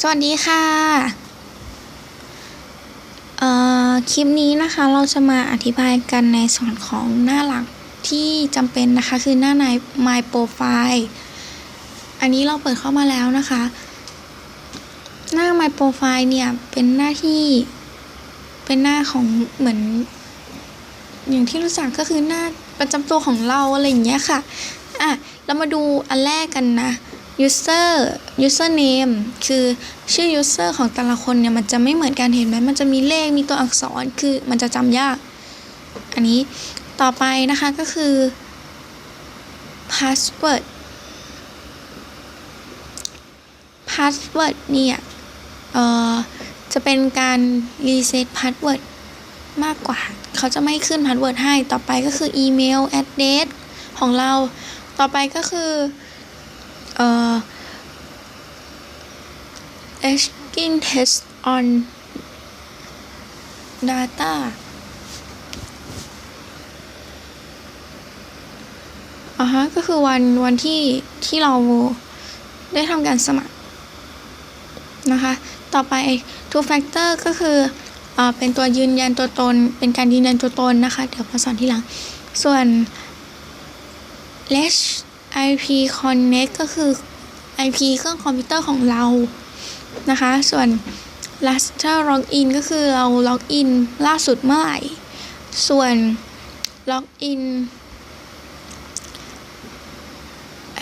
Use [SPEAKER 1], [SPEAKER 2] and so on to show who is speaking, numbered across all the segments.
[SPEAKER 1] สวัสดีค่ะ เอ่อ คลิปนี้นะคะเราจะมาอธิบายกันในส่วนของหน้าหลักที่จำเป็นนะคะ คือหน้าใน My Profile อันนี้เราเปิดเข้ามาแล้วนะคะ หน้า My Profile เนี่ย เป็นหน้าที่ เป็นหน้าของเหมือน อย่างที่รู้จักก็คือหน้าประจำตัวของเราอะไรอย่างเงี้ยค่ะ อะ เรามาดูอันแรกกันนะ user username คือชื่อ user ของแต่ละคนเนี่ยมันจะไม่เหมือนกันเห็นไหมมันจะมีเลขมีตัวอักษรคือมันจะจำยาก อันนี้ต่อไปนะคะก็คือ password password เนี่ยเอ่อจะเป็นการ reset password มากกว่า เขาจะไม่ขึ้น password ให้ ต่อไปก็คืออีเมล address ของเรา ต่อไปก็คือ เอ่อ asking test on data อ่าฮะก็คือวันวันที่ที่เราได้ทำการสมัครนะคะ ต่อไป two factor ก็คืออ่าเป็นตัวยืนยันตัวตน เป็นการยืนยันตัวตนนะคะ เดี๋ยวมาสอนทีหลัง ส่วน Let's IP Connect ก็คือ IP เครื่องคอมพิวเตอร์ของเรานะคะ ส่วน Raster Login ก็คือเราล็อกอินล่าสุดเมื่อไหร่ ส่วน Login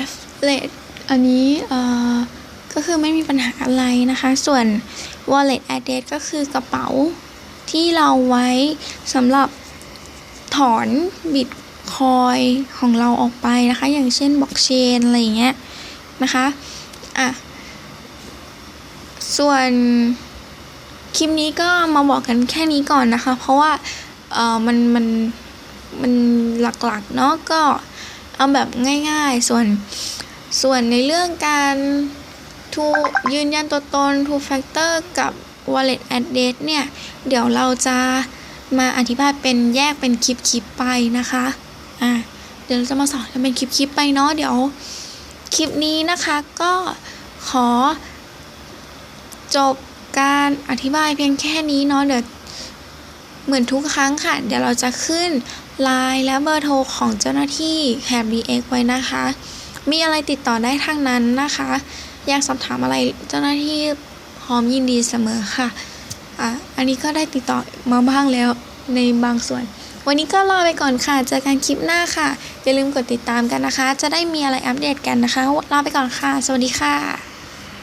[SPEAKER 1] Affiliate อันนี้เอ่อก็คือไม่มีปัญหาอะไรนะคะ ส่วน Wallet Address ก็คือกระเป๋าที่เราไว้สำหรับถอนบิต คอยของเราออกไปนะคะ อย่างเช่นบล็อกเชนอะไรอย่างเงี้ยนะคะอะส่วนคลิปนี้ก็มาบอกกันแค่นี้ก่อนนะคะ เพราะว่าเออมันมันมันหลักๆเนาะก็เอาแบบง่ายๆ ส่วนส่วนในเรื่องการทูยืนยันตัวตน two factor กับ wallet address เนี่ย เดี๋ยวเราจะมาอธิบายเป็นแยกเป็นคลิปๆไปนะคะ อะเดี๋ยวเราจะมาสอนกันเป็นคลิปๆไปเนาะเดี๋ยวคลิปนี้นะคะก็ขอจบการอธิบายเพียงแค่นี้เนาะเดี๋ยวเหมือนทุกครั้งค่ะ เดี๋ยวเราจะขึ้นไลน์และเบอร์โทรของเจ้าหน้าที่แฮบ DX ไว้นะคะ มีอะไรติดต่อได้ทางนั้นนะคะ อยากสอบถามอะไรเจ้าหน้าที่พร้อมยินดีเสมอค่ะอะ อันนี้ก็ได้ติดต่อมาบ้างแล้วในบางส่วน วันนี้ก็ลาไปก่อนค่ะ เจอกันคลิปหน้าค่ะ อย่าลืมกดติดตามกันนะคะ จะได้มีอะไรอัปเดตกันนะคะ ลาไปก่อนค่ะ สวัสดีค่ะ